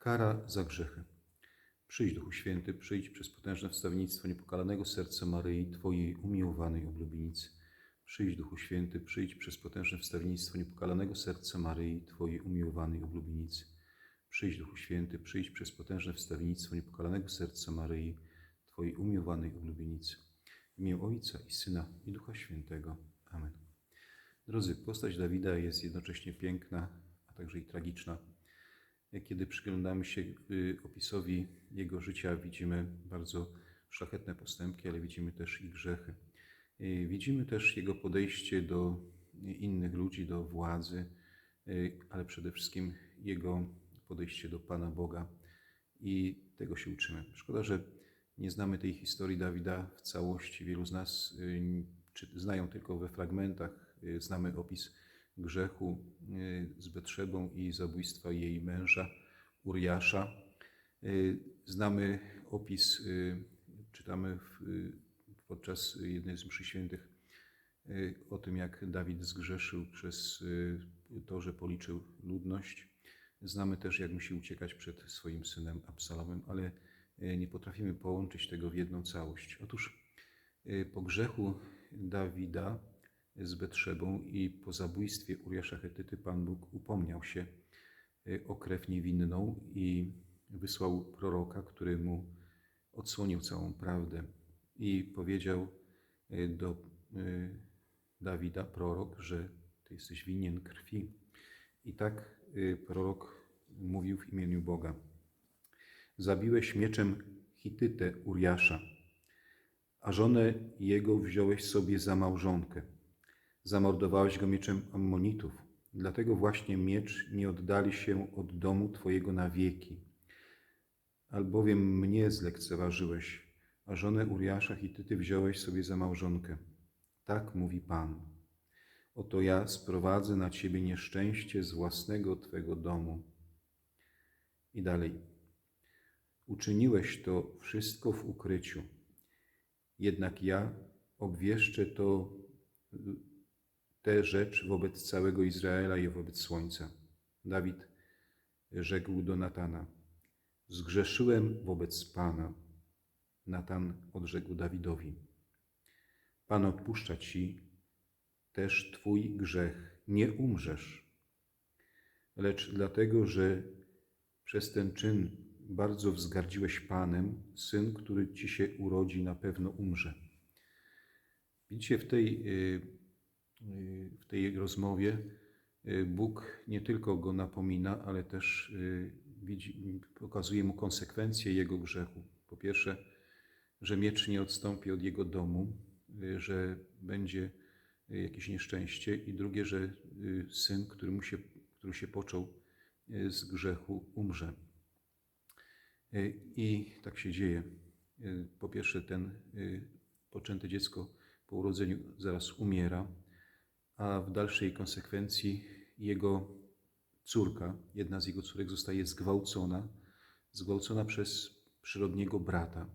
Kara za grzechy. Przyjdź, Duchu Święty, przyjdź przez potężne wstawiennictwo niepokalanego serca Maryi, Twojej umiłowanej oblubienicy. Przyjdź, Duchu Święty, przyjdź przez potężne wstawiennictwo niepokalanego serca Maryi, Twojej umiłowanej oblubienicy. Przyjdź, Duchu Święty, przyjdź przez potężne wstawiennictwo niepokalanego serca Maryi, Twojej umiłowanej oblubienicy. W imię Ojca i Syna i Ducha Świętego. Amen. Drodzy, postać Dawida jest jednocześnie piękna, a także i tragiczna. Kiedy przyglądamy się y, opisowi jego życia, widzimy bardzo szlachetne postępki, ale widzimy też i grzechy. Y, Widzimy też jego podejście do innych ludzi, do władzy, y, ale przede wszystkim jego podejście do Pana Boga i tego się uczymy. Szkoda, że nie znamy tej historii Dawida w całości. Wielu z nas znają tylko we fragmentach. Znamy opis grzechu y, z Betrzebą i zabójstwa jej męża Uriasza. Y, Znamy opis, y, czytamy w, podczas jednej z mszy świętych o tym, jak Dawid zgrzeszył przez to, że policzył ludność. Znamy też, jak musi uciekać przed swoim synem Absalomem, ale nie potrafimy połączyć tego w jedną całość. Otóż po grzechu Dawida z Betrzebą i po zabójstwie Uriasza Hetyty Pan Bóg upomniał się y, o krew niewinną i wysłał proroka, który mu odsłonił całą prawdę i powiedział y, do y, Dawida, prorok, że ty jesteś winien krwi. I tak prorok mówił w imieniu Boga. Zabiłeś mieczem Hitytę Uriasza, a żonę jego wziąłeś sobie za małżonkę. Zamordowałeś go mieczem Ammonitów, dlatego właśnie miecz nie oddali się od domu Twojego na wieki. Albowiem mnie zlekceważyłeś, a żonę Uriasza Hityty wziąłeś sobie za małżonkę. Tak mówi Pan. Oto ja sprowadzę na Ciebie nieszczęście z własnego Twego domu. I dalej. Uczyniłeś to wszystko w ukryciu. Jednak ja obwieszczę to, tę rzecz wobec całego Izraela i wobec słońca. Dawid rzekł do Natana: Zgrzeszyłem wobec Pana. Natan odrzekł Dawidowi: Pan odpuszcza ci też Twój grzech, nie umrzesz. Lecz dlatego, że przez ten czyn bardzo wzgardziłeś Panem, syn, który ci się urodzi, na pewno umrze. Widzicie, w tej, y, w tej rozmowie y, Bóg nie tylko go napomina, ale też y, widzi, pokazuje mu konsekwencje jego grzechu. Po pierwsze, że miecz nie odstąpi od jego domu, y, że będzie jakieś nieszczęście, i drugie, że syn, który, mu się, który się począł z grzechu, umrze. I tak się dzieje. Po pierwsze, ten poczęte dziecko po urodzeniu zaraz umiera, a w dalszej konsekwencji jego córka, jedna z jego córek, zostaje zgwałcona, zgwałcona przez przyrodniego brata.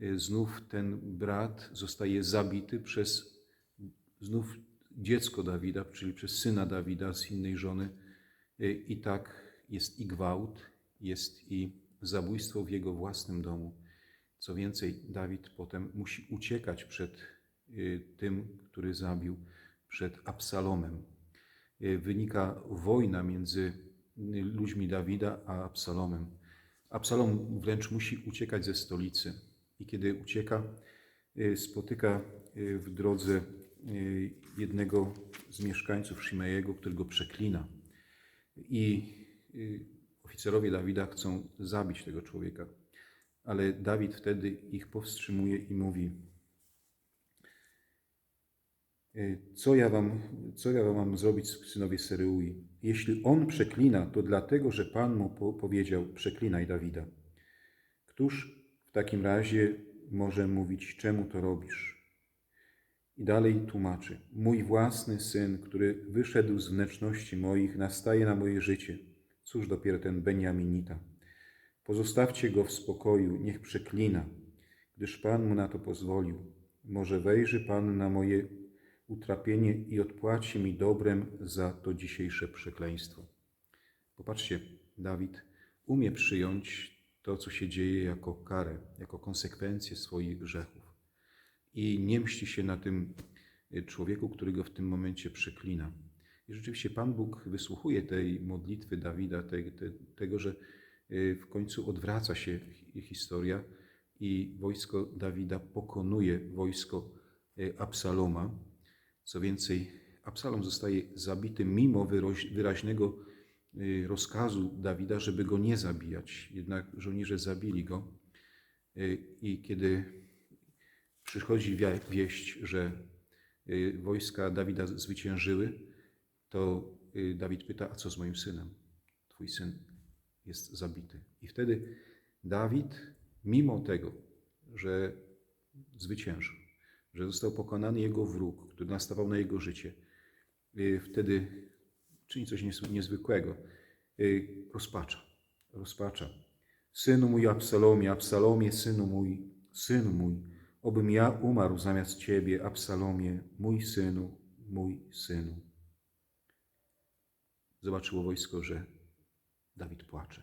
Y, Znów ten brat zostaje zabity przez znów dziecko Dawida, czyli przez syna Dawida z innej żony. Y, I tak jest i gwałt, jest i zabójstwo w jego własnym domu. Co więcej, Dawid potem musi uciekać przed y, tym, który zabił, przed Absalomem. Y, Wynika wojna między y, ludźmi Dawida a Absalomem. Absalom wręcz musi uciekać ze stolicy. I kiedy ucieka, y, spotyka w drodze jednego z mieszkańców Shimejego, który go przeklina. I oficerowie Dawida chcą zabić tego człowieka. Ale Dawid wtedy ich powstrzymuje i mówi: Co ja wam, co ja wam mam zrobić, synowie Sereui? Jeśli on przeklina, to dlatego, że Pan mu po powiedział: Przeklinaj Dawida. Któż w takim razie może mówić, czemu to robisz? I dalej tłumaczy: Mój własny syn, który wyszedł z wnętrzności moich, nastaje na moje życie. Cóż dopiero ten Beniaminita. Pozostawcie go w spokoju, niech przeklina, gdyż Pan mu na to pozwolił. Może wejrzy Pan na moje utrapienie i odpłaci mi dobrem za to dzisiejsze przekleństwo. Popatrzcie, Dawid umie przyjąć to, co się dzieje, jako karę, jako konsekwencję swoich grzechów. I nie mści się na tym y, człowieku, który go w tym momencie przeklina. I rzeczywiście Pan Bóg wysłuchuje tej modlitwy Dawida, te, te, tego, że y, w końcu odwraca się hi- historia i wojsko Dawida pokonuje wojsko y, Absaloma. Co więcej, Absalom zostaje zabity mimo wyraźnego y, rozkazu Dawida, żeby go nie zabijać. Jednak żołnierze zabili go. Y, I kiedy przychodzi wieść, że y, wojska Dawida zwyciężyły, to Dawid pyta, a co z moim synem? Twój syn jest zabity. I wtedy Dawid, mimo tego, że zwyciężył, że został pokonany jego wróg, który nastawał na jego życie, y, wtedy czyni coś niezwykłego. Y, Rozpacza. Rozpacza. Synu mój Absalomie, Absalomie, synu mój, synu mój, obym ja umarł zamiast ciebie, Absalomie, mój synu, mój synu. Zobaczyło wojsko, że Dawid płacze.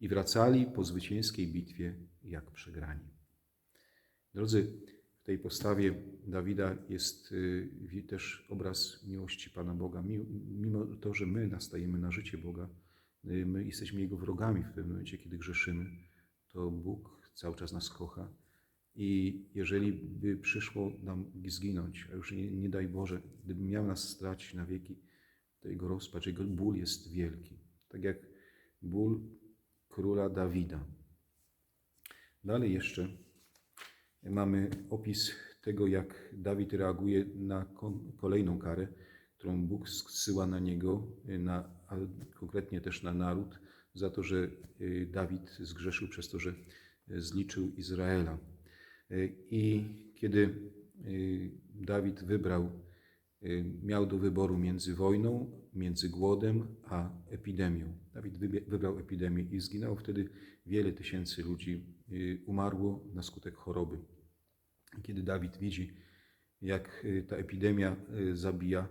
I wracali po zwycięskiej bitwie jak przegrani. Drodzy, w tej postawie Dawida jest y, też obraz miłości Pana Boga. Mi- Mimo to, że my nastajemy na życie Boga, y, my jesteśmy Jego wrogami w pewnym momencie, kiedy grzeszymy, to Bóg cały czas nas kocha. I jeżeli by przyszło nam zginąć, a już nie, nie daj Boże, gdyby miał nas stracić na wieki, to Jego rozpacz, Jego ból jest wielki. Tak jak ból króla Dawida. Dalej jeszcze mamy opis tego, jak Dawid reaguje na kolejną karę, którą Bóg zsyła na niego, y, na, a konkretnie też na naród, za to, że y, Dawid zgrzeszył przez to, że y, zliczył Izraela. I kiedy Dawid wybrał, miał do wyboru między wojną, między głodem a epidemią. Dawid wybrał epidemię i zginęło wtedy wiele tysięcy ludzi, y, umarło na skutek choroby. Kiedy Dawid widzi, jak y, ta epidemia y, zabija,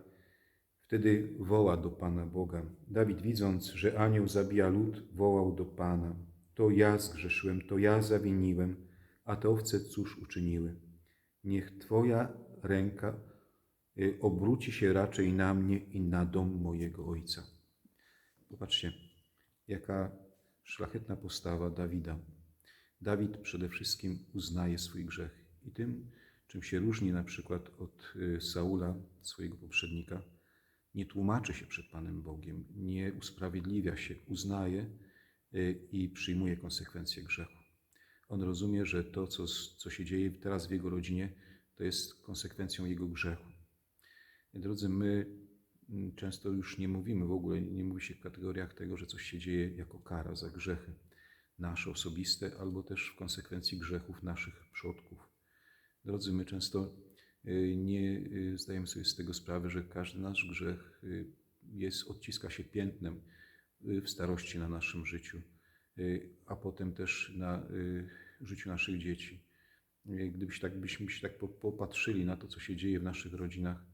wtedy woła do Pana Boga. Dawid, widząc, że anioł zabija lud, wołał do Pana: To ja zgrzeszyłem, to ja zawiniłem, a te owce cóż uczyniły? Niech Twoja ręka obróci się raczej na mnie i na dom mojego ojca. Popatrzcie, jaka szlachetna postawa Dawida. Dawid przede wszystkim uznaje swój grzech i tym, czym się różni na przykład od y, Saula, swojego poprzednika, nie tłumaczy się przed Panem Bogiem, nie usprawiedliwia się, uznaje y, i przyjmuje konsekwencje grzechu. On rozumie, że to, co, co się dzieje teraz w jego rodzinie, to jest konsekwencją jego grzechu. Drodzy, my mm, często już nie mówimy w ogóle, nie mówi się w kategoriach tego, że coś się dzieje jako kara za grzechy nasze osobiste, albo też w konsekwencji grzechów naszych przodków. Drodzy, my często y, nie y, zdajemy sobie z tego sprawy, że każdy nasz grzech y, jest, odciska się piętnem w starości na naszym życiu, a potem też na życiu naszych dzieci. Y, Gdybyś tak, byśmy się tak po- popatrzyli na to, co się dzieje w naszych rodzinach,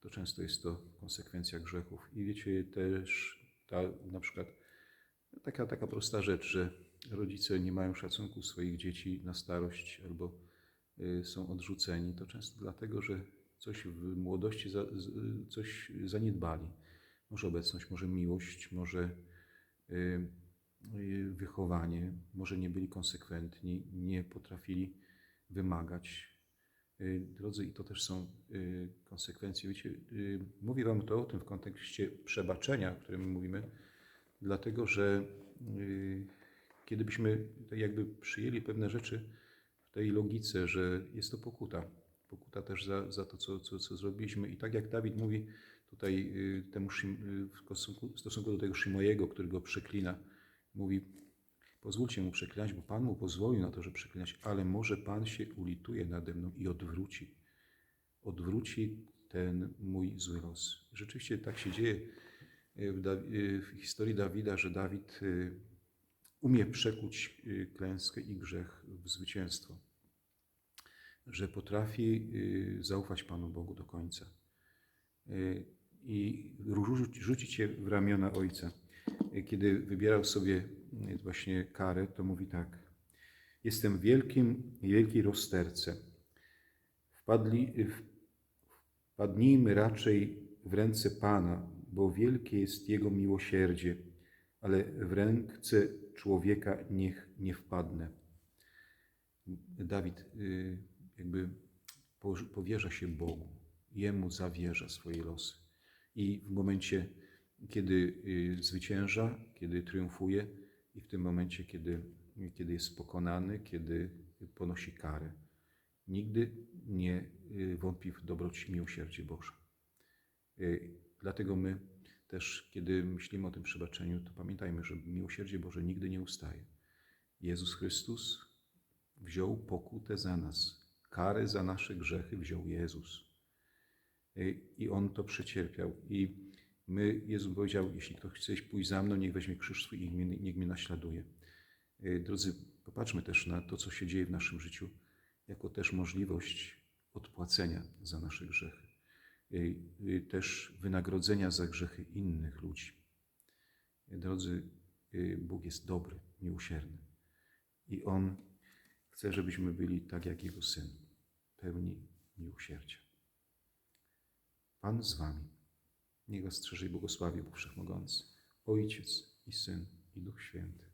to często jest to konsekwencja grzechów. I wiecie też ta na przykład taka, taka prosta rzecz, że rodzice nie mają szacunku swoich dzieci na starość albo y, są odrzuceni, to często dlatego, że coś w młodości za, coś zaniedbali. Może obecność, może miłość, może y, y, wychowanie, może nie byli konsekwentni, nie potrafili wymagać. Y, Drodzy, i to też są y, konsekwencje. Wiecie, y, mówię Wam to o tym w kontekście przebaczenia, o którym mówimy, dlatego że y, kiedy byśmy tak jakby przyjęli pewne rzeczy w tej logice, że jest to pokuta, pokuta też za, za to, co, co, co zrobiliśmy. I tak jak Dawid mówi tutaj temu w stosunku, do tego Shimojego, który go przeklina, mówi, pozwólcie mu przeklinać, bo Pan mu pozwolił na to, że przeklinać, ale może Pan się ulituje nade mną i odwróci. Odwróci ten mój zły los. Rzeczywiście tak się dzieje y, w, Da- y, w historii Dawida, że Dawid y, umie przekuć klęskę i grzech w zwycięstwo. Że potrafi zaufać Panu Bogu do końca i rzucić, się w ramiona Ojca. Kiedy wybierał sobie właśnie karę, to mówi tak. Jestem w wielkim, wielkiej rozterce. Wpadli, wpadnijmy raczej w ręce Pana, bo wielkie jest Jego miłosierdzie, ale w ręce człowieka niech nie wpadnę. Dawid y, jakby powierza się Bogu, Jemu zawierza swoje losy. I w momencie, kiedy y, zwycięża, kiedy triumfuje, i w tym momencie, kiedy, kiedy jest pokonany, kiedy ponosi karę, nigdy nie y, wątpi w dobroć i miłosierdzie Boże. Y, Dlatego my też, kiedy myślimy o tym przebaczeniu, to pamiętajmy, że miłosierdzie Boże nigdy nie ustaje. Jezus Chrystus wziął pokutę za nas. Karę za nasze grzechy wziął Jezus. Y, I On to przecierpiał. I my, Jezus powiedział, jeśli ktoś chce pójść za mną, niech weźmie krzyż swój i niech mnie naśladuje. Y, Drodzy, popatrzmy też na to, co się dzieje w naszym życiu, jako też możliwość odpłacenia za nasze grzechy. Y, y, Też wynagrodzenia za grzechy innych ludzi. Drodzy, Bóg jest dobry, miłosierny. I On chce, żebyśmy byli tak jak Jego Syn, pełni miłosierdzia. Pan z Wami. Niech Was strzeże i błogosławi Bóg Wszechmogący, Ojciec i Syn i Duch Święty.